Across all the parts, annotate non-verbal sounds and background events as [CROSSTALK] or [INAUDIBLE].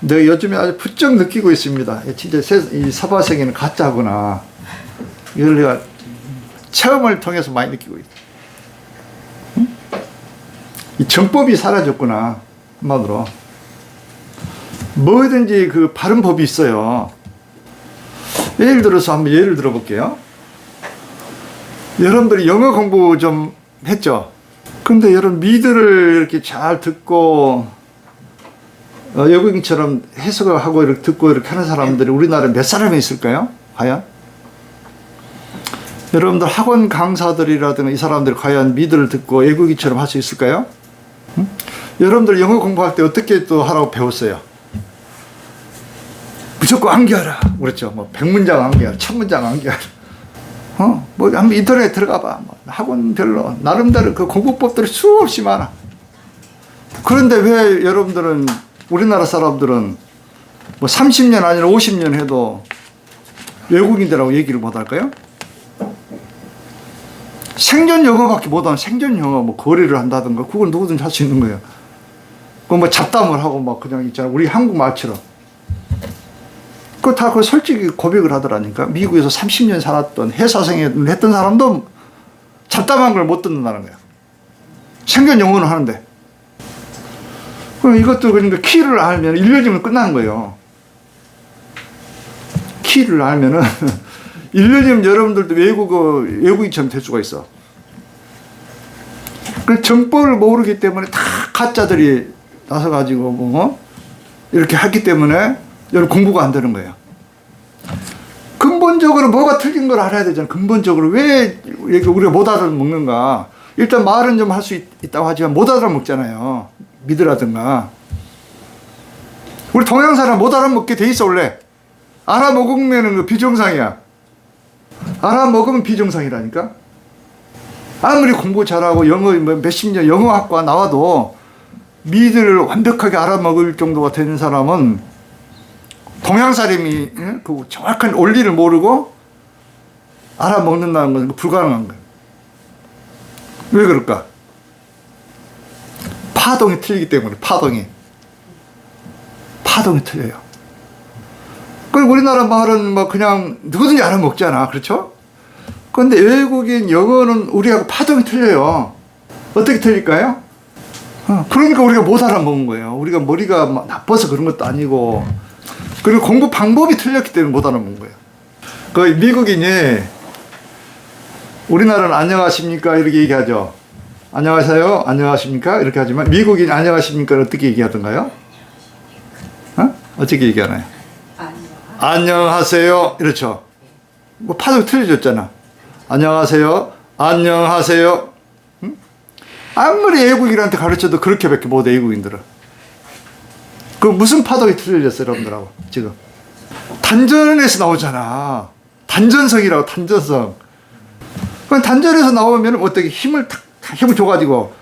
내가 요즘에 아주 부쩍 느끼고 있습니다. 진짜 세, 이 사바세계는 가짜구나. 이걸 내가 체험을 통해서 많이 느끼고 있다. 응? 이 정법이 사라졌구나. 한마디로. 뭐든지 그 바른 법이 있어요. 예를 들어서 한번 예를 들어 볼게요. 여러분들이 영어 공부 좀 했죠? 근데 여러분 미드를 이렇게 잘 듣고 어, 외국인처럼 해석을 하고 이렇게 듣고 이렇게 하는 사람들이 우리나라에 몇 사람이 있을까요? 과연? 여러분들 학원 강사들이라든가 이 사람들이 과연 미드를 듣고 외국인처럼 할 수 있을까요? 응? 여러분들 영어 공부할 때 어떻게 또 하라고 배웠어요? 무조건 암기하라. 그렇죠. 뭐 백문장 암기하라, 천문장 암기하라. 어, 뭐 한번 인터넷 들어가 봐. 뭐 학원별로 나름대로 그 공부법들이 수없이 많아. 그런데 왜 여러분들은 우리나라 사람들은 뭐 30년 아니라 50년 해도 외국인들하고 얘기를 못 할까요? 생존 영어밖에 못하는 생존 영어 뭐 거래를 한다든가 그건 누구든지 할 수 있는 거예요. 그뭐 잡담을 하고 막 그냥 있잖아. 우리 한국 말처럼. 그다 그 솔직히 고백을 하더라니까. 미국에서 30년 살았던 회사생활을 했던 사람도 잡담한 걸 못 듣는다는 거야. 생존 영어는 하는데. 그럼 이것도 그러니까 키를 알면 1년이면 끝나는 거예요. 키를 알면은 [LAUGHS] 1년이면 여러분들도 외국어, 외국인처럼 될 수가 있어. 그 정법을 모르기 때문에 다 가짜들이 나서가지고 뭐, 어? 이렇게 했기 때문에 여러분 공부가 안 되는 거예요. 근본적으로 뭐가 틀린 걸 알아야 되잖아. 근본적으로 왜 이렇게 우리가 못 알아먹는가. 일단 말은 좀 할 수 있다고 하지만 못 알아먹잖아요. 믿으라든가. 우리 동양 사람 못 알아먹게 돼 있어, 원래. 알아먹으면 그 비정상이야. 알아먹으면 비정상이라니까. 아무리 공부 잘하고 영어 뭐 몇십 년 영어학과 나와도 미드를 완벽하게 알아먹을 정도가 되는 사람은 동양 사람이 예? 그 정확한 원리를 모르고 알아먹는다는 것은 불가능한 거예요. 왜 그럴까? 파동이 틀리기 때문에 파동이 파동이 틀려요. 그 우리나라 말은 뭐 그냥 누구든지 알아먹잖아, 그렇죠? 그런데 외국인 영어는 우리하고 파동이 틀려요. 어떻게 틀릴까요? 어, 그러니까 우리가 못 알아먹은 거예요. 우리가 머리가 막 나빠서 그런 것도 아니고 그리고 공부 방법이 틀렸기 때문에 못 알아먹은 거예요. 그 미국인이 우리나라는 안녕하십니까 이렇게 얘기하죠. 안녕하세요, 안녕하십니까 이렇게 하지만 미국인 안녕하십니까 어떻게 얘기하던가요? 어? 어떻게 얘기하나요? 안녕하세요 이렇죠. 뭐 파도 틀려졌잖아. 안녕하세요, 안녕하세요. 응? 아무리 외국인한테 가르쳐도 그렇게밖에 못해 외국인들은. 그 무슨 파동이 틀려졌어 여러분들하고 지금 단전에서 나오잖아. 단전성이라고 단전성. 그 단전에서 나오면 어떻게 힘을 탁, 탁 힘을 줘가지고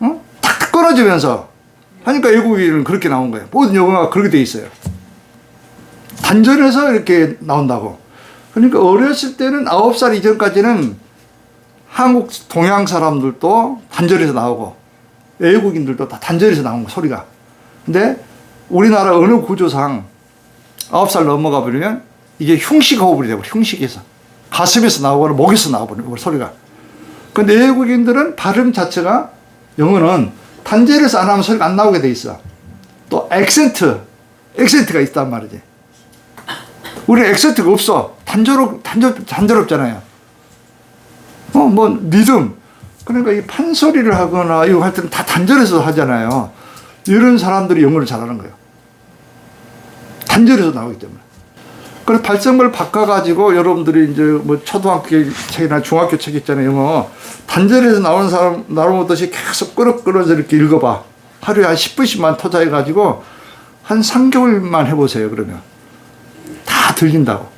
어? 탁탁 끊어지면서 하니까 외국인은 그렇게 나온 거예요. 모든 영어가 그렇게 돼 있어요. 단전에서 이렇게 나온다고. 그러니까 어렸을 때는 아홉 살 이전까지는 한국 동양 사람들도 단절에서 나오고 외국인들도 다 단절에서 나온 거 소리가. 근데 우리나라 어느 구조상 아홉 살 넘어가 버리면 이게 흉식 호흡이 되고 흉식에서 가슴에서 나오거나 목에서 나와버리는 소리가. 근데 외국인들은 발음 자체가 영어는 단절에서 안 하면 소리가 안 나오게 돼 있어. 또 액센트, 액센트가 있단 말이지. 우리 액센트가 없어. 단조롭, 단조, 단조롭잖아요. 어, 뭐, 리듬. 그러니까 이 판소리를 하거나 이거 할 때는 다 단절해서 하잖아요. 이런 사람들이 영어를 잘하는 거예요. 단절해서 나오기 때문에. 그래서 발성을 바꿔가지고 여러분들이 이제 뭐 초등학교 책이나 중학교 책 있잖아요. 영어. 단절해서 나오는 사람, 나오듯이 계속 끌어끌어서 이렇게 읽어봐. 하루에 한 10분씩만 투자해가지고 한 3개월만 해보세요. 그러면. 다 들린다고.